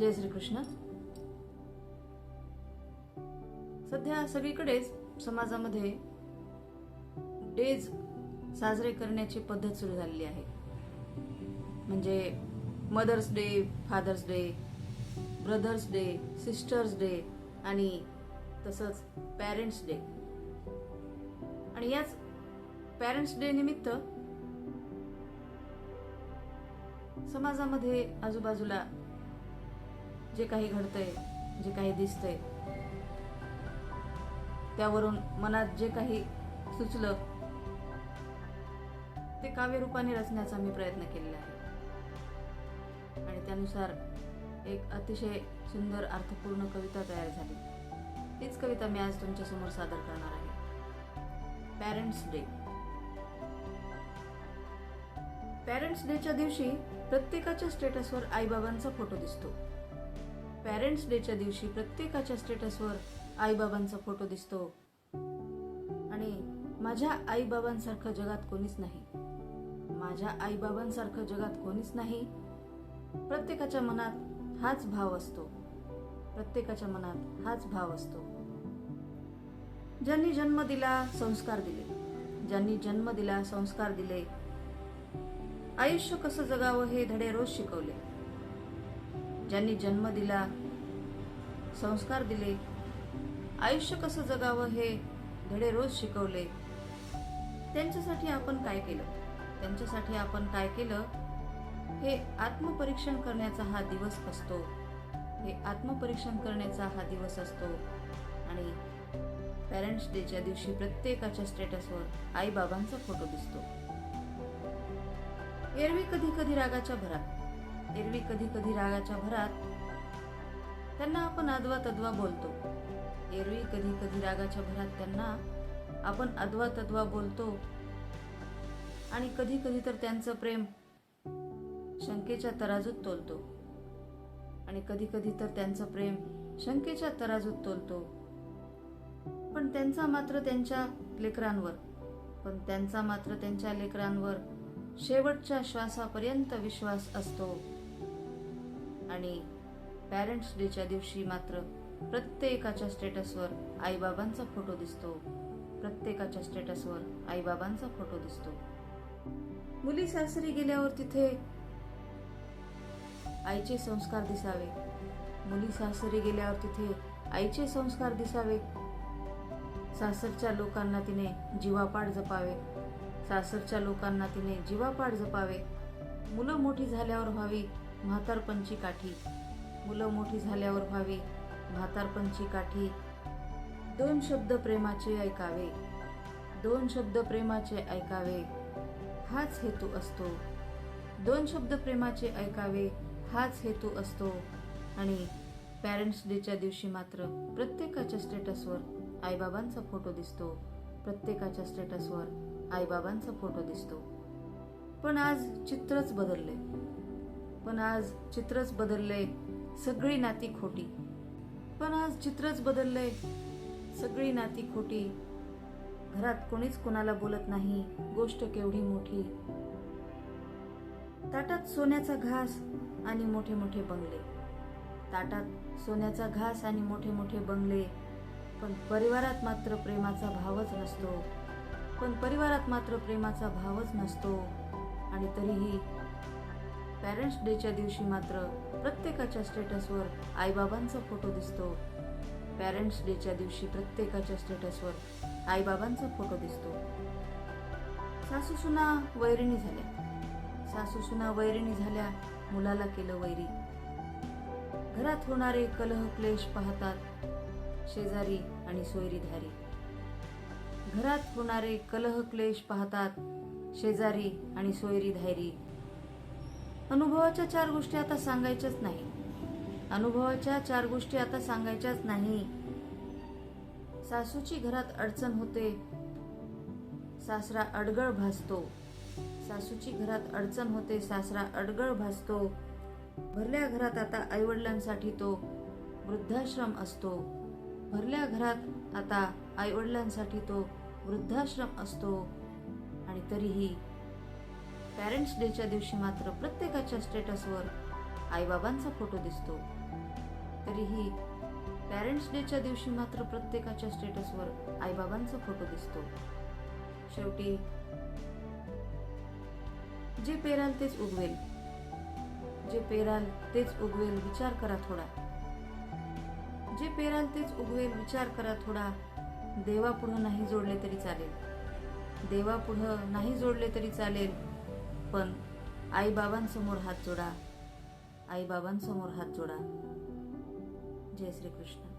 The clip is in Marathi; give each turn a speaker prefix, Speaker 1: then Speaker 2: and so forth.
Speaker 1: जय श्रीकृष्ण. सध्या सगळीकडेच समाजामध्ये डेज साजरे करण्याची पद्धत सुरू झालेली आहे. म्हणजे mother's day father's day brother's day sister's day आणि तसंच पॅरेंट्स डे. आणि याच पॅरेंट्स डे निमित्त समाजामध्ये आजूबाजूला जे काही घडतंय जे काही दिसतंय त्यावरून मनात जे काही सुचलं ते काव्यरूपाने रचण्याचा मी प्रयत्न केलेला आहे. आणि त्यानुसार एक अतिशय सुंदर अर्थपूर्ण कविता तयार झाली. तीच कविता मी आज तुमच्यासमोर सादर करणार आहे. Parents day. पॅरेंट्स डेच्या दिवशी प्रत्येकाच्या स्टेटसवर आईबाबांचा फोटो दिसतो. पॅरेंट्स डेच्या दिवशी प्रत्येकाच्या स्टेटसवर आईबाबांचा फोटो दिसतो. आणि माझ्या आईबाबांसारखं जगात कोणीच नाही. माझ्या आईबाबांसारखं जगात कोणीच नाही. प्रत्येकाच्या मनात हाच भाव असतो. प्रत्येकाच्या मनात हाच भाव असतो. ज्यांनी जन्म दिला संस्कार दिले. ज्यांनी जन्म दिला संस्कार दिले. आयुष्य कसं जगावं हे धडे रोज शिकवले. ज्यांनी जन्म दिला संस्कार दिले आयुष्य कसं जगावं हे धडे रोज शिकवले त्यांच्यासाठी आपण काय केलं? त्यांच्यासाठी आपण काय केलं? हे आत्मपरीक्षण करण्याचा हा दिवस असतो. हे आत्मपरीक्षण करण्याचा हा दिवस असतो. आणि पॅरेंट्स डेच्या दिवशी प्रत्येकाच्या स्टेटसवर आई बाबांचा फोटो दिसतो. एरवी कधी कधी रागाच्या भरात. एरवी कधी कधी रागाच्या भरात त्यांना आपण अद्वा तद्वा बोलतो. एरवी कधी कधी रागाच्या भरात त्यांना आपण अद्वा तद्वा बोलतो. आणि कधी कधी तर त्यांचं प्रेम शंकेच्या तराजूत तोलतो. आणि कधी कधी तर त्यांचं प्रेम शंकेच्या तराजूत तोलतो. पण त्यांचा मात्र त्यांच्या लेकरांवर पण त्यांचा मात्र त्यांच्या लेकरांवर शेवटच्या श्वासापर्यंत विश्वास असतो. आणि पॅरेंट्स डेच्या दिवशी मात्र प्रत्येकाच्या स्टेटसवर आईबाबांचा फोटो दिसतो. प्रत्येकाच्या स्टेटसवर आईबाबांचा फोटो दिसतो. मुली सासरी गेल्यावर तिथे आईचे संस्कार दिसावे. मुली सासरी गेल्यावर तिथे आईचे संस्कार दिसावे. सासरच्या लोकांना तिने जीवापाड जपावे. सासरच्या लोकांना तिने जीवापाड जपावे. मुलं मोठी झाल्यावर व्हावी. म्हातारपणची काठी. मुलं मोठी झाल्यावर व्हावी. म्हातारपणची काठी. दोन शब्द प्रेमाचे ऐकावे. दोन शब्द प्रेमाचे ऐकावे. हाच हेतू असतो. दोन शब्द प्रेमाचे ऐकावे. हाच हेतू असतो. आणि पॅरेंट्स डेच्या दिवशी मात्र प्रत्येकाच्या स्टेटसवर आईबाबांचा फोटो दिसतो. प्रत्येकाच्या स्टेटसवर आईबाबांचा फोटो दिसतो. पण आज चित्रच बदलले. पण आज चित्रच बदलले सगळी नाती खोटी. पण आज चित्रच बदलले सगळी नाती खोटी. घरात कोणीच कोणाला बोलत नाही. गोष्ट केवढी मोठी. ताटात सोन्याचा घास आणि मोठे मोठे बंगले. ताटात सोन्याचा घास आणि मोठे मोठे बंगले. पण परिवारात मात्र प्रेमाचा भावच नसतो. पण परिवारात मात्र प्रेमाचा भावच नसतो. आणि तरीही पॅरेंट्स डेच्या दिवशी मात्र प्रत्येकाच्या स्टेटसवर आईबाबांचा फोटो दिसतो. पॅरेंट्स डेच्या दिवशी प्रत्येकाच्या स्टेटसवर आईबाबांचा फोटो दिसतो. सासूसुना वैरिणी झाल्या. सासूसुना वैरिणी झाल्या मुलाला केलं वैरी. घरात होणारे कलह क्लेश पाहतात शेजारी आणि सोयरीधारी. घरात होणारे कलह क्लेश पाहतात शेजारी आणि सोयरीधारी. अनुभवाच्या चार गोष्टी आता सांगायच्याच नाही. अनुभवाच्या चार गोष्टी आता सांगायच्याच नाही. सासूची घरात अडचण होते. सासरा अडगळ भासतो. सासूची घरात अडचण होते सासरा अडगळ भासतो. भरल्या घरात आता आईवडिलांसाठी तो वृद्धाश्रम असतो. भरल्या घरात आता आईवडिलांसाठी तो वृद्धाश्रम असतो. आणि तरीही पॅरेंट्स डेच्या दिवशी मात्र प्रत्येकाच्या स्टेटसवर आईबाबांचा फोटो दिसतो. तरीही पॅरेंट्स डेच्या दिवशी मात्र प्रत्येकाच्या स्टेटसवर आईबाबांचा फोटो दिसतो. शेवटी जे पेराल तेच उगवेल. जे पेराल तेच उगवेल विचार करा थोडा. जे पेराल तेच उगवेल विचार करा थोडा. देवापुढं नाही जोडले तरी चालेल. देवापुढं नाही जोडले तरी चालेल. पण आईबाबांसमोर हात जोडा. आईबाबांसमोर हात जोडा. जय श्रीकृष्ण.